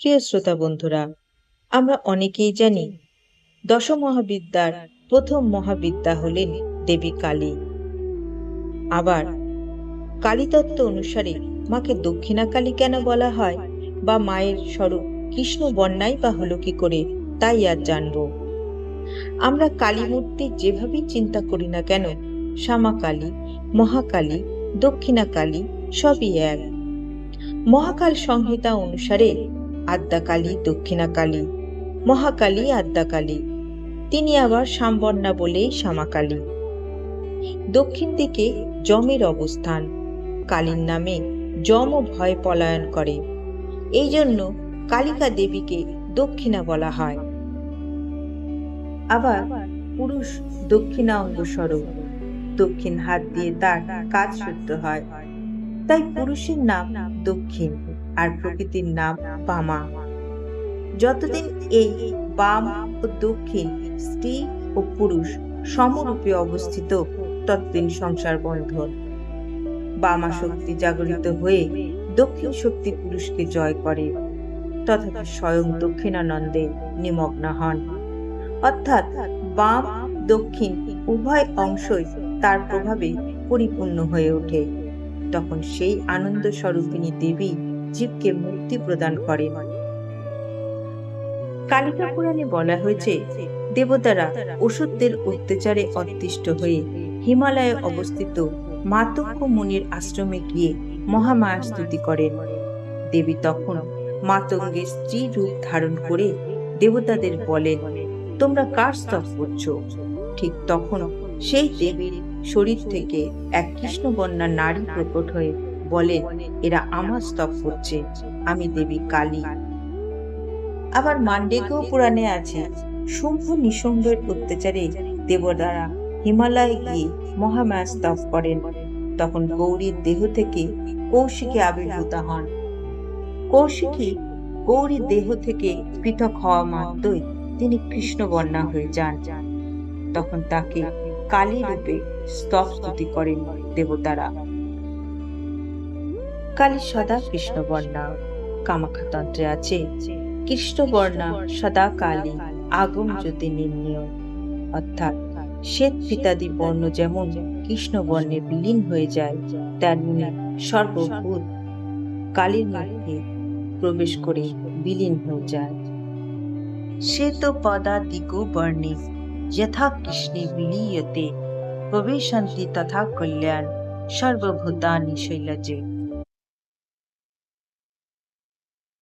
প্রিয় শ্রোতা বন্ধুরা, আমরা অনেকেই জানি দশ মহাবিদ্যার প্রথম মহাবিদ্যা হলেন দেবী কালী। আবার কালীতত্ত্ব অনুসারে মাকে দক্ষিণা কালী কেন বলা হয় বা মায়ের স্বরূপ কৃষ্ণ বন্যাই বা হলো কি করে, তাই আর জানব। আমরা কালী মূর্তি যেভাবেই চিন্তা করি না কেন, শ্যামা কালী মহাকালী দক্ষিণা কালী সবই এক। মহাকাল সংহিতা অনুসারে আদ্যাকালী, দক্ষিণাকালী, মহাকালী, আদ্যাকালী। তিনি আবার সামবন্যা বলেই শ্যামাকালী দক্ষিণ দিকে যমের অবস্থান। কালীর নামে যমও ভয় পলায়ন করে। এই জন্য কালিকা দেবীকে দক্ষিণা বলা হয়। আবার পুরুষ দক্ষিণা অঙ্গস্বরূপ দক্ষিণ হাত দিয়ে তার কাজ শুদ্ধ হয়। তাই পুরুষের নাম দক্ষিণ। আর প্রকৃতির নাম বামা যতদিন এই বাম ও দক্ষিণ স্ত্রী ও পুরুষ সমরূপে অবস্থিত, ততদিন সংসার বন্ধন বামা শক্তি জাগরিত হয়ে দক্ষিণ শক্তি পুরুষকে জয় করে। তথাপি স্বয়ং দক্ষিণানন্দে নিমগ্ন হন। অর্থাৎ বাম, দক্ষিণ উভয় অংশই তার প্রভাবে পরিপূর্ণ হয়ে ওঠে। তখন সেই আনন্দ স্বরূপিনী দেবী জীবকে মুক্তি প্রদান করেন। কালিকা পুরাণে বলা হয়েছে, দেবতারা ওষুধদের অত্যাচারে অতিষ্ঠ হয়ে হিমালয়ে অবস্থিত মাতঙ্গ মুনির আশ্রমে গিয়ে মহামায়া স্তুতি করেন। দেবী তখন মাতঙ্গের স্ত্রী রূপ ধারণ করে দেবতাদের বলেন, তোমরা কার স্তব করছ? ঠিক তখন সেই দেবীর শরীর থেকে এক কৃষ্ণবর্ণা নারী প্রকট হয়ে বলেন এরা আমার স্তব করছে, আমি দেবী কালী। আবার মান্ডেকেও পুরাণে আছে শুম্ভ নিঃসঙ্গের অত্যাচারে দেবতারা হিমালয়ে গিয়ে মহামায়া স্তব করেন। তখন গৌরীর দেহ থেকে কৌশিকী আবির্ভূত হন। কৌশিকী গৌরীর দেহ থেকে পৃথক হওয়া মাত্রই তিনি কৃষ্ণবর্ণা হয়ে যান। তখন তাকে কালী রূপে স্তব স্তুতি করেন দেবতারা। কালী সদা কৃষ্ণবর্ণা কামাখ্যাতন্ত্রে আছে কৃষ্ণবর্ণা সদা কালী, আগম জ্যোতি নির্ণয়। অর্থাৎ শ্বেত পিতাদি বর্ণ যেমন কৃষ্ণ বর্ণে বিলীন হয়ে যায়, তেমনি সর্বভূত কালীর মধ্যে প্রবেশ করে বিলীন হয়ে যায়। শ্বেত পদাদিগো বর্ণে যথা কৃষ্ণে বিলীয়তে, প্রবেশন্তি তথা কল্যাণ সর্বভূতানি শৈলজে।